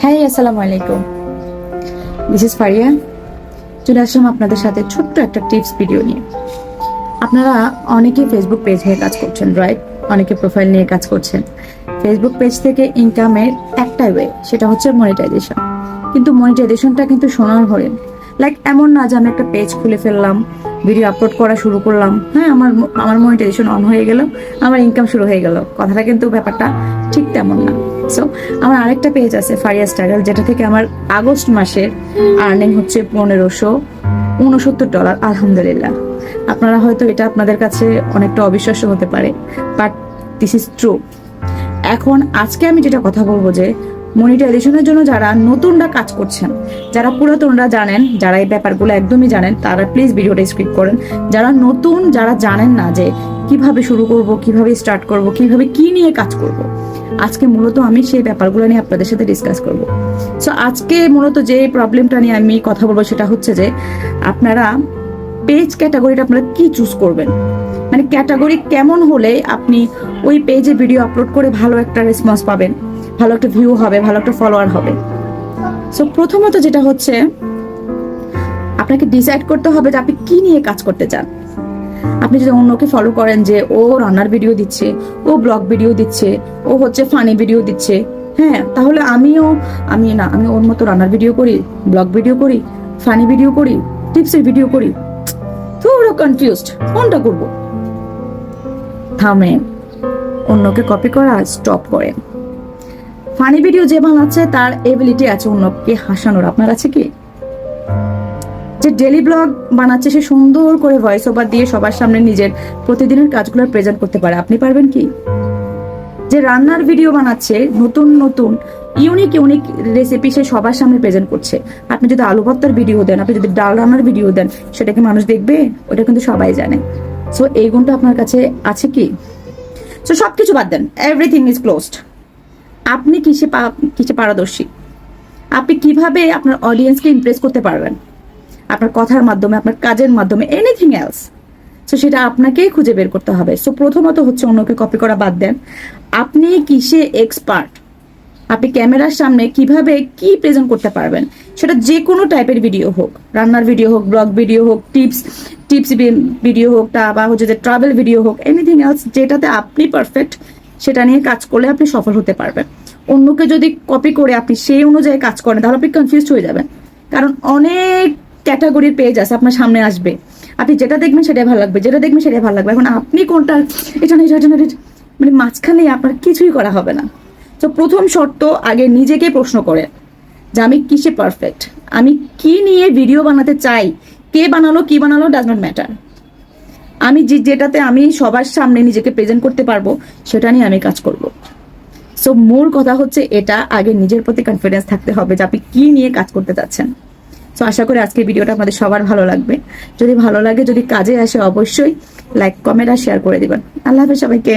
হ্যাঁ আসসালামু আলাইকুম। দিস ইজ ফারিয়া চলে আসলাম আপনাদের সাথে ছোট্ট একটা টিপস ভিডিও নিয়ে। আপনারা অনেকে ফেসবুক পেজ নিয়ে কাজ করছেন রাইট অনেকে প্রোফাইল নিয়ে কাজ করছেন। ফেসবুক পেজ থেকে ইনকামের একটাই ওয়ে সেটা হচ্ছে মনিটাইজেশন কিন্তু মনিটাইজেশনটা কিন্তু সোনার হরিণ। লাইক এমন না যে আমি একটা পেজ খুলে ফেললাম ভিডিও আপলোড করা শুরু করলাম। হ্যাঁ আমার আমার মনিটাইজেশন অন হয়ে গেল, আমার ইনকাম শুরু হয়ে গেল। কথাটা কিন্তু ব্যাপারটা ঠিক তেমন না। সো আমার আরেকটা পেজ আছে ফারিয়া স্ট্রাগল যেটা থেকে আমার আগস্ট মাসের আর্নিং হচ্ছে পনেরোশো উনসত্তর ডলার আলহামদুলিল্লাহ। আপনারা হয়তো এটা আপনাদের কাছে অনেকটা অবিশ্বাস্য হতে পারে বাট দিস ইজ ট্রু এখন আজকে আমি যেটা কথা বলব যে মনিটাইজেশনের জন্য যারা নতুনরা কাজ করছেন, যারা পুরাতনরা জানেন, যারা এই ব্যাপারগুলো একদমই জানেন, তারা প্লিজ ভিডিওটা স্ক্রিপ করেন। যারা নতুন, যারা জানেন না যে কীভাবে শুরু করব, কীভাবে স্টার্ট করব, কীভাবে কি নিয়ে কাজ করব, আজকে মূলত আমি সেই ব্যাপারগুলো নিয়ে আপনাদের সাথে ডিসকাস করব। সো আজকে মূলত যে প্রবলেমটা নিয়ে আমি কথা বলব সেটা হচ্ছে যে আপনারা পেজ ক্যাটাগরিটা আপনারা কি চুজ করবেন? মানে ক্যাটাগরি কেমন হলে আপনি ওই পেজে ভিডিও আপলোড করে ভালো একটা রেসপন্স পাবেন? ভালো একটা ভিউ হবে, ভালো একটা ফলোয়ার হবে। সো প্রথমত যেটা হচ্ছে, আপনাকে ডিসাইড করতে হবে যে আপনি কি নিয়ে কাজ করতে চান। আপনি যদি অন্যকে ফলো করেন যে, ও রান্নার ভিডিও দিচ্ছে, ও ব্লগ ভিডিও দিচ্ছে, ও হচ্ছে ফানি ভিডিও দিচ্ছে হ্যাঁ তাহলে আমিও, আমি না, আমি ওর মতো রান্নার ভিডিও করি ব্লগ ভিডিও করি ফানি ভিডিও করি টিপসের ভিডিও করি পুরো কনফিউজড কোনটা করব? থামেন অন্যকে কপি করা স্টপ করেন ফানি ভিডিও যে বানাচ্ছে, তার এবিলিটি আছে অন্যকে হাসানোর। আপনার আছে কি? যে ডেলি ব্লগ বানাচ্ছে, সে সুন্দর করে ভয়েস ওভার দিয়ে সবার সামনে নিজের প্রতিদিনের কাজগুলো প্রেজেন্ট করতে পারে। আপনি পারবেন কি? যে রান্নার ভিডিও বানাচ্ছে, নতুন নতুন ইউনিক ইউনিক রেসিপি সে সবার সামনে প্রেজেন্ট করছে। আপনি যদি আলু ভর্তার ভিডিও দেন, আপনি যদি ডাল রান্নার ভিডিও দেন সেটা কি মানুষ দেখবে, ওটা কিন্তু সবাই জানে। সো এই গুণটা আপনার কাছে আছে কি? সো সবকিছু বাদ দেন। এভরিথিং ইজ ক্লোজড আপনি কিসে কিসে পারদর্শী? আপনি কীভাবে আপনার অডিয়েন্সকে ইমপ্রেস করতে পারবেন? আপনার কথার মাধ্যমে, আপনার কাজের মাধ্যমে এনিথিং এলস সো সেটা আপনাকেই খুঁজে বের করতে হবে। সো প্রথমত হচ্ছে অন্যকে কপি করা বাদ দেন। আপনি কিসে এক্সপার্ট আপনি ক্যামেরার সামনে কীভাবে কি প্রেজেন্ট করতে পারবেন? সেটা যে কোনো টাইপের ভিডিও হোক। রান্নার ভিডিও হোক ব্লগ ভিডিও হোক টিপস টিপস ভিডিও হোক, তা বা হচ্ছে যে ট্রাভেল ভিডিও হোক এনিথিং এলস যেটাতে আপনি পারফেক্ট সেটা নিয়ে কাজ করলে আপনি সফল হতে পারবেন। অন্যকে যদি কপি করে আপনি সেই অনুযায়ী কাজ করেন, তাহলে আপনি কনফিউজ হয়ে যাবেন। কারণ অনেক ক্যাটাগরির পেজ আছে, আপনার সামনে আসবে। আপনি যেটা দেখবেন সেটাই ভালো লাগবে, যেটা দেখবেন সেটাই ভালো লাগবে। এখন আপনি কোনটা, এটা মানে মাঝখানে আপনার কিছুই করা হবে না। তো প্রথম শর্ত, আগে নিজেকে প্রশ্ন করেন যে আমি কিসে পারফেক্ট আমি কি নিয়ে ভিডিও বানাতে চাই? কে বানালো, কি বানালো ডাজ নট ম্যাটার আমি যেটাতে আমি সবার সামনে নিজেকে প্রেজেন্ট করতে পারব, সেটা নিয়ে আমি কাজ করব। সো মূল কথা হচ্ছে এটা, আগে নিজের প্রতি কনফিডেন্স থাকতে হবে যে আপনি কি নিয়ে কাজ করতে চাচ্ছেন। সো আশা করি আজকের ভিডিওটা আপনাদের সবার ভালো লাগবে। যদি ভালো লাগে, যদি কাজে আসে, অবশ্যই লাইক কমেন্ট আর শেয়ার করে দেবেন। আল্লাহ হাফেজ সবাইকে।